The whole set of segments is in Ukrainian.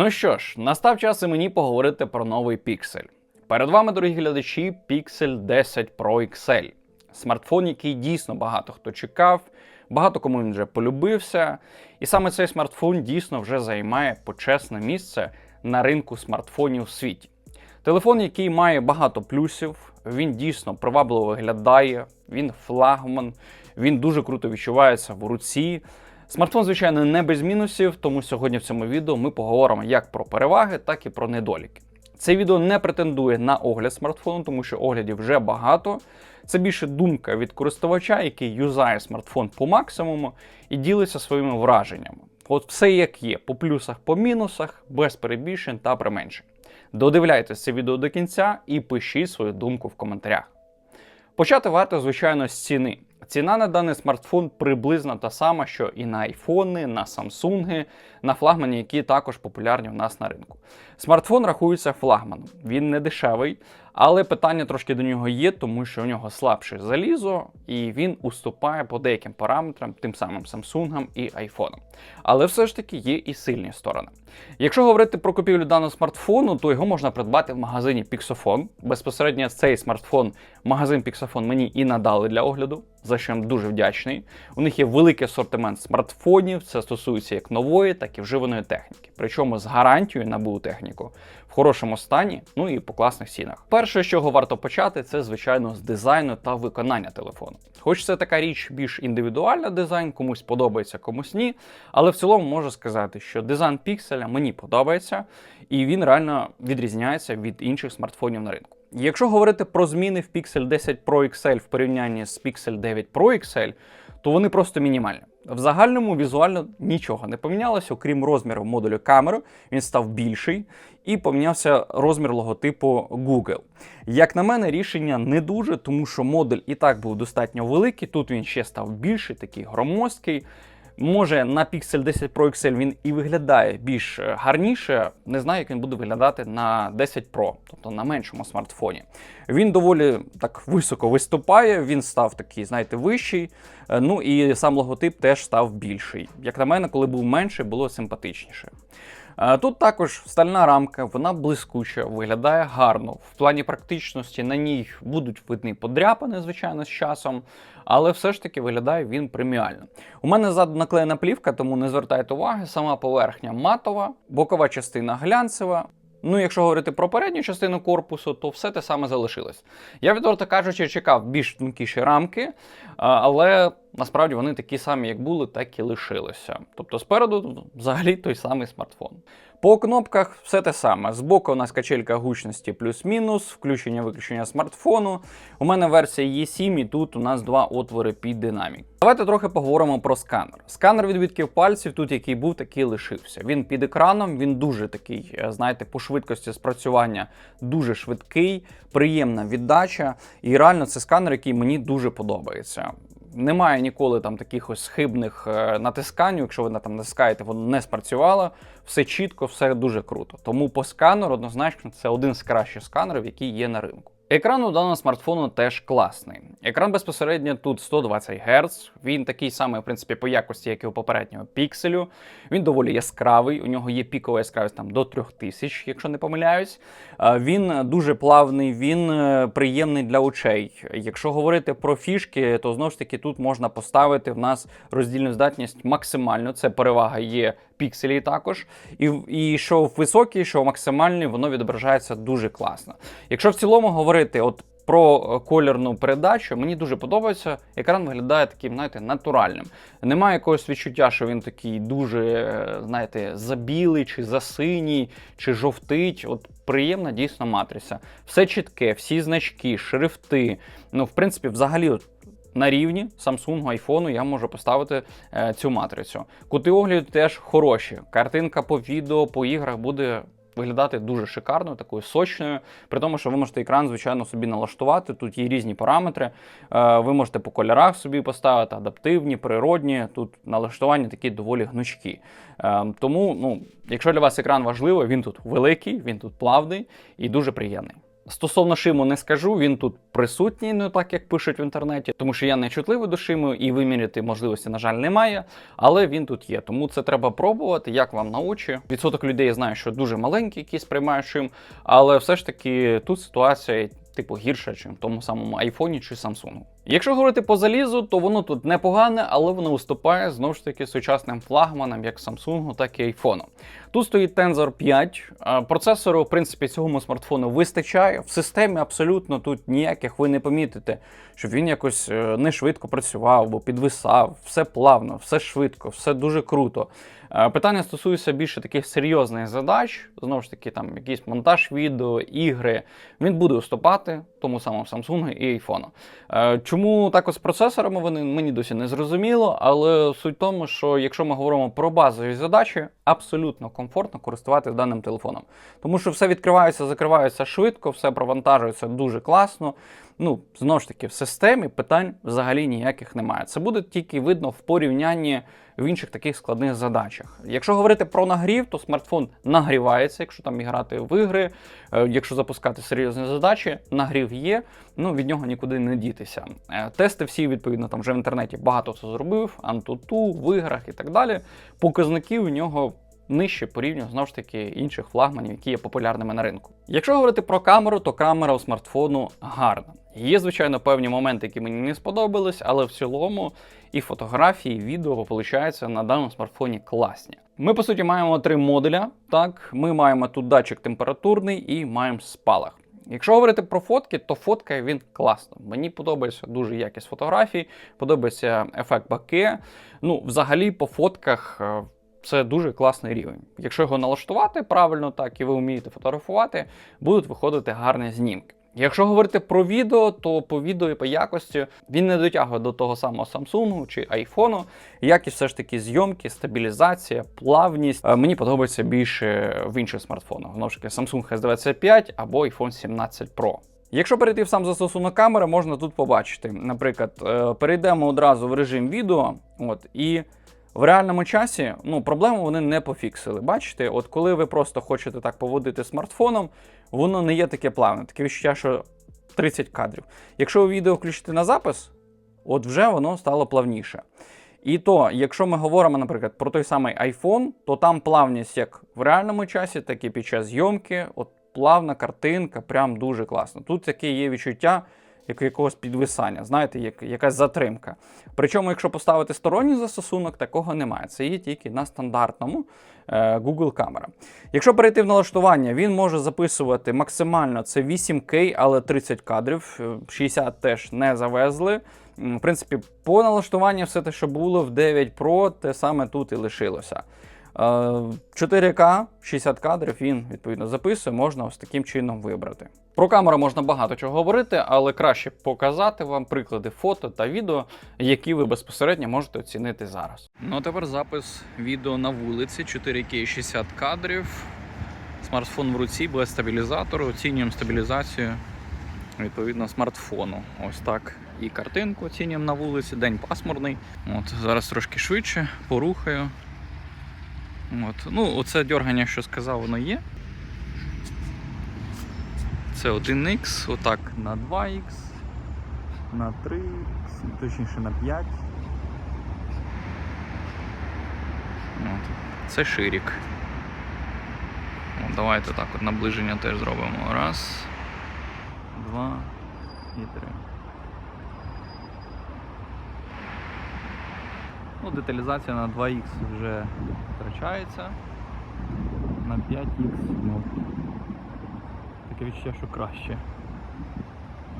Ну що ж, настав час і мені поговорити про новий Pixel. Перед вами, дорогі глядачі, Pixel 10 Pro XL. Смартфон, який дійсно багато хто чекав, багато кому він вже полюбився. І саме цей смартфон дійсно вже займає почесне місце на ринку смартфонів у світі. Телефон, який має багато плюсів, він дійсно привабливо виглядає, він флагман, він дуже круто відчувається в руці. Смартфон, звичайно, не без мінусів, тому сьогодні в цьому відео ми поговоримо як про переваги, так і про недоліки. Це відео не претендує на огляд смартфону, тому що оглядів вже багато. Це більше думка від користувача, який юзає смартфон по максимуму і ділиться своїми враженнями. От все як є, по плюсах, по мінусах, без перебільшень та применшень. Додивляйтесь це відео до кінця і пишіть свою думку в коментарях. Почати варто, звичайно, з ціни. Ціна на даний смартфон приблизно та сама, що і на айфони, на самсунги, на флагмані, які також популярні в нас на ринку. Смартфон рахується флагманом. Він не дешевий, але питання трошки до нього є, тому що у нього слабше залізо, і він уступає по деяким параметрам, тим самим Samsung і айфонам. Але все ж таки є і сильні сторони. Якщо говорити про купівлю даного смартфону, то його можна придбати в магазині Pixofon. Безпосередньо цей смартфон, магазин Pixofon мені і надали для огляду, за що їм дуже вдячний. У них є великий асортимент смартфонів, це стосується як нової, так і вживаної техніки. Причому з гарантією на БУ техніку в хорошому стані, ну і по класних цінах. Перше, з чого варто почати, це звичайно з дизайну та виконання телефону. Хоч це така річ більш індивідуальна дизайн, комусь подобається, комусь ні. Але в цілому можу сказати, що дизайн пікселя мені подобається, і він реально відрізняється від інших смартфонів на ринку. Якщо говорити про зміни в Pixel 10 Pro XL в порівнянні з Pixel 9 Pro XL, то вони просто мінімальні. В загальному візуально нічого не помінялося, окрім розміру модулю камери, він став більший, і помінявся розмір логотипу Google. Як на мене, рішення не дуже, тому що модуль і так був достатньо великий. Тут він ще став більший, такий громоздкий. Може на Pixel 10 Pro XL він і виглядає більш е, гарніше. Не знаю, як він буде виглядати на 10 Pro, тобто на меншому смартфоні. Він доволі так високо виступає, він став такий, знаєте, вищий. Е, Ну і сам логотип теж став більший. Як на мене, коли був менший, було симпатичніше. Тут також стальна рамка, вона блискуча, виглядає гарно. В плані практичності на ній будуть видні подряпини, звичайно, з часом, але все ж таки виглядає він преміально. У мене ззаду наклеєна плівка, тому не звертайте уваги, сама поверхня матова, бокова частина глянцева. Ну, якщо говорити про передню частину корпусу, то все те саме залишилось. Я відверто кажучи, чекав більш тонкіші рамки, але насправді вони такі самі, як були, так і лишилися. Тобто спереду взагалі той самий смартфон. По кнопках все те саме. Збоку у нас качелька гучності плюс-мінус, включення-виключення смартфону. У мене версія E7, і тут у нас два отвори під динамік. Давайте трохи поговоримо про сканер. Сканер відбитків пальців, тут який був, такий лишився. Він під екраном, він дуже такий, е, знаєте, по швидкості спрацювання дуже швидкий, приємна віддача. І реально це сканер, який мені дуже подобається. Немає ніколи там таких ось хибних е, натискань. Якщо ви там натискаєте, воно не спрацювало. Все чітко, все дуже круто. Тому по сканеру однозначно це один з кращих сканерів, який є на ринку. Екран у даного смартфону теж класний. Екран безпосередньо тут 120 Гц. Він такий самий, в принципі, по якості, як і у попереднього пікселю. Він доволі яскравий. У нього є пікова яскравість там до 3000, якщо не помиляюсь. Він дуже плавний, він е, приємний для очей. Якщо говорити про фішки, то знову ж таки тут можна поставити в нас роздільну здатність максимально. Це перевага є пікселі також. І, і що високий, що максимальний, воно відображається дуже класно. Якщо в цілому говорити, от. Про е, колірну передачу мені дуже подобається. Екран виглядає таким, знаєте, натуральним. Немає якогось відчуття, що він такий дуже, е, знаєте, забілий, чи засиній, чи жовтить. От приємна дійсно матриця. Все чітке, всі значки, шрифти. Ну, в принципі, взагалі, на рівні Samsung, iPhone я можу поставити е, цю матрицю. Кути огляду теж хороші. Картинка по відео, по іграх буде виглядати дуже шикарно, такою сочною. При тому, що ви можете екран, звичайно, собі налаштувати. Тут є різні параметри. Е, ви можете по кольорах собі поставити, адаптивні, природні. Тут налаштування такі доволі гнучкі. Е, тому, ну, якщо для вас екран важливий, він тут великий, він тут плавний і дуже приємний. Стосовно шиму не скажу, він тут присутній, не так як пишуть в інтернеті, тому що я не чутливий до шиму і виміряти можливості, на жаль, немає. Але він тут є. Тому це треба пробувати, як вам на очі. Відсоток людей я знаю, що дуже маленький, які сприймають шим, але все ж таки тут ситуація. Типу гірше, ніж в тому самому айфоні чи Samsung. Якщо говорити по залізу, то воно тут непогане, але воно уступає знову ж таки сучасним флагманам, як Samsung, так і iPhone. Тут стоїть Tensor 5. Процесору, в принципі, цього смартфону вистачає. В системі абсолютно тут ніяких ви не помітите, щоб він якось е, не швидко працював або підвисав. Все плавно, все швидко, все дуже круто. Е, Питання стосується більше таких серйозних задач. Знову ж таки, там якийсь монтаж відео, ігри. Він буде уступати тому самому Samsung і iPhone. Е, Чому так з процесорами вони мені досі не зрозуміло, але суть в тому, що якщо ми говоримо про базові задачі, абсолютно комфортно користуватися даним телефоном. Тому що все відкривається, закривається швидко, все провантажується дуже класно. Ну, знову ж таки, в системі питань взагалі ніяких немає. Це буде тільки видно в порівнянні в інших таких складних задачах. Якщо говорити про нагрів, то смартфон нагрівається, якщо там грати в ігри, е, якщо запускати серйозні задачі, нагрів є, ну від нього нікуди не дітися. Е, Тести всі, відповідно, там вже в інтернеті багато хто зробив, Antutu, в іграх і так далі. Показники у нього нижче порівняно знову ж таки інших флагманів, які є популярними на ринку. Якщо говорити про камеру, то камера у смартфону гарна. Є, звичайно, певні моменти, які мені не сподобались, але в цілому і фотографії, і відео, виходить, на даному смартфоні класні. Ми, по суті, маємо три модуля. Так, ми маємо тут датчик температурний і маємо спалах. Якщо говорити про фотки, то фоткає він класно. Мені подобається дуже якість фотографій, подобається ефект баке. Ну, взагалі, по фотках е, це дуже класний рівень. Якщо його налаштувати правильно, так і ви вмієте фотографувати, будуть виходити гарні знімки. Якщо говорити про відео, то по відео і по якості він не дотягує до того самого Samsung чи iPhone. Якість все ж таки зйомки, стабілізація, плавність. Е, Мені подобається більше в інших смартфонах. Знову ж таки, Samsung S25 або iPhone 17 Pro. Якщо перейти в сам застосунок камери, можна тут побачити. Наприклад, е, перейдемо одразу в режим відео, от і в реальному часі ну, проблему вони не пофіксили. Бачите, от коли ви просто хочете так поводити смартфоном, воно не є таке плавне. Таке відчуття, що 30 кадрів. Якщо ви відео включите на запис, от вже воно стало плавніше. І то, якщо ми говоримо, наприклад, про той самий iPhone, то там плавність як в реальному часі, так і під час зйомки. От плавна картинка, прям дуже класно. Тут таке є відчуття як якогось підвисання, знаєте, як якась затримка. Причому, якщо поставити сторонній застосунок, такого немає. Це є тільки на стандартному е, Google камера. Якщо перейти в налаштування, він може записувати максимально це 8К, але 30 кадрів, е, 60 теж не завезли. В принципі, по налаштуванню все те, що було в 9 Pro, те саме тут і лишилося. Е, 4К 60 кадрів він відповідно записує, можна ось таким чином вибрати. Про камеру можна багато чого говорити, але краще показати вам приклади фото та відео, які ви безпосередньо можете оцінити зараз. Ну а тепер запис відео на вулиці 4К 60 кадрів. Смартфон в руці без стабілізатору. Оцінюємо стабілізацію відповідно смартфону. Ось так. І картинку оцінюємо на вулиці, день пасмурний. От Зараз трошки швидше порухаю. От. Ну, оце дергання, що сказав, воно є. Це 1х, отак на 2х, на 3х, точніше на 5. От. Це ширік. От, давайте так от наближення теж зробимо. Раз, два і три. Ну, деталізація на 2х вже втрачається. На 5х, ну, таке відчуття, що краще.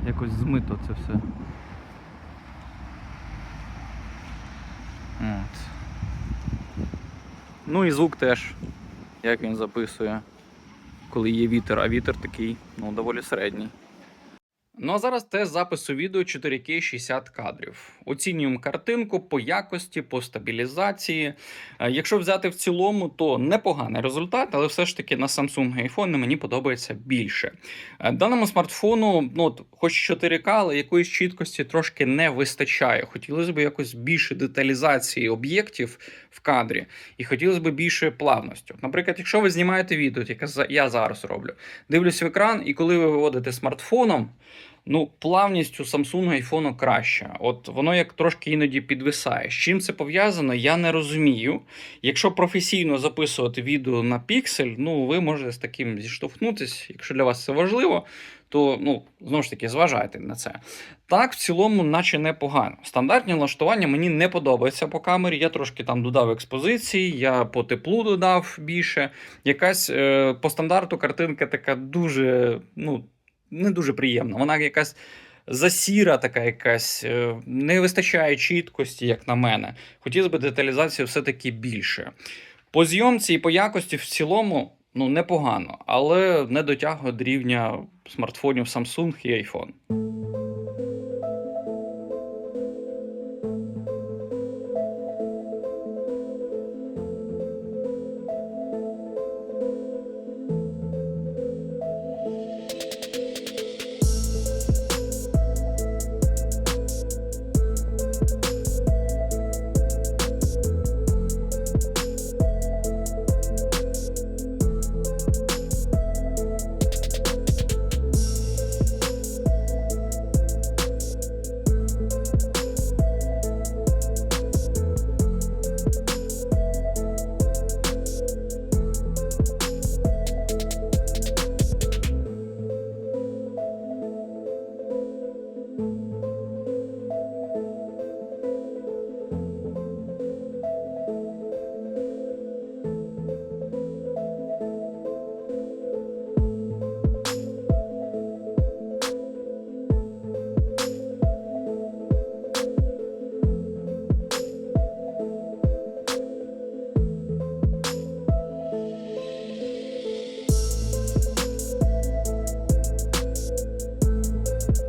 Якось змито це все. От. Ну і звук теж, як він записує, коли є вітер, а вітер такий, ну, доволі середній. Ну а зараз тест запису відео 4К 60 кадрів. Оцінюємо картинку по якості, по стабілізації. Е, Якщо взяти в цілому, то непоганий результат, але все ж таки на Samsung iPhone мені подобається більше. Е, Даному смартфону, ну, от, хоч 4К, але якоїсь чіткості трошки не вистачає. Хотілося б якось більше деталізації об'єктів в кадрі, і хотілося б більше плавності. Наприклад, якщо ви знімаєте відео, яке я зараз роблю, дивлюсь в екран, і коли ви виводите смартфоном, ну, плавність у Samsung iPhone краща. От воно як трошки іноді підвисає. З чим це пов'язано, я не розумію. Якщо професійно записувати відео на піксель, ну ви можете з таким зіштовхнутися. Якщо для вас це важливо, то ну, знову ж таки зважайте на це. Так, в цілому, наче непогано. Стандартні налаштування мені не подобаються по камері. Я трошки там додав експозиції, я по теплу додав більше. Якась е, по стандарту картинка така дуже, ну, не дуже приємна. Вона якась засіра, така якась, е, не вистачає чіткості, як на мене. Хотілося б деталізації все-таки більше. По зйомці і по якості в цілому ну, непогано, але не дотягує до рівня смартфонів Samsung і iPhone.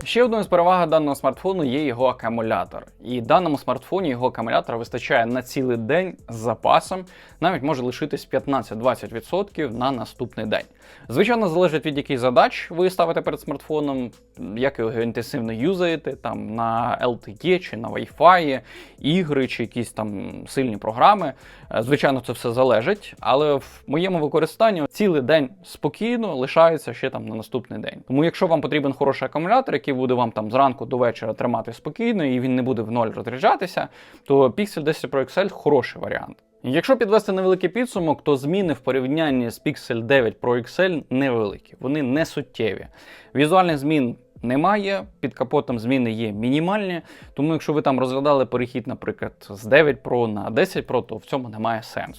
Ще одною з переваг даного смартфону є його акумулятор. І даному смартфоні його акумулятора вистачає на цілий день з запасом, навіть може лишитись 15-20% на наступний день. Звичайно, залежить від яких задач ви ставите перед смартфоном, як його інтенсивно юзаєте, там на LTE чи на Wi-Fi, ігри чи якісь там сильні програми. Е, Звичайно, це все залежить, але в моєму використанні цілий день спокійно лишається ще там на наступний день. Тому, якщо вам потрібен хороший акумулятор, який буде вам там зранку до вечора тримати спокійно і він не буде в ноль розряджатися, то Pixel 10 Pro XL хороший варіант. Якщо підвести невеликий підсумок, то зміни в порівнянні з Pixel 9 Pro XL невеликі, вони не суттєві. Візуальних змін немає, під капотом зміни є мінімальні, тому якщо ви там розглядали перехід, наприклад, з 9 Pro на 10 Pro, то в цьому немає сенсу.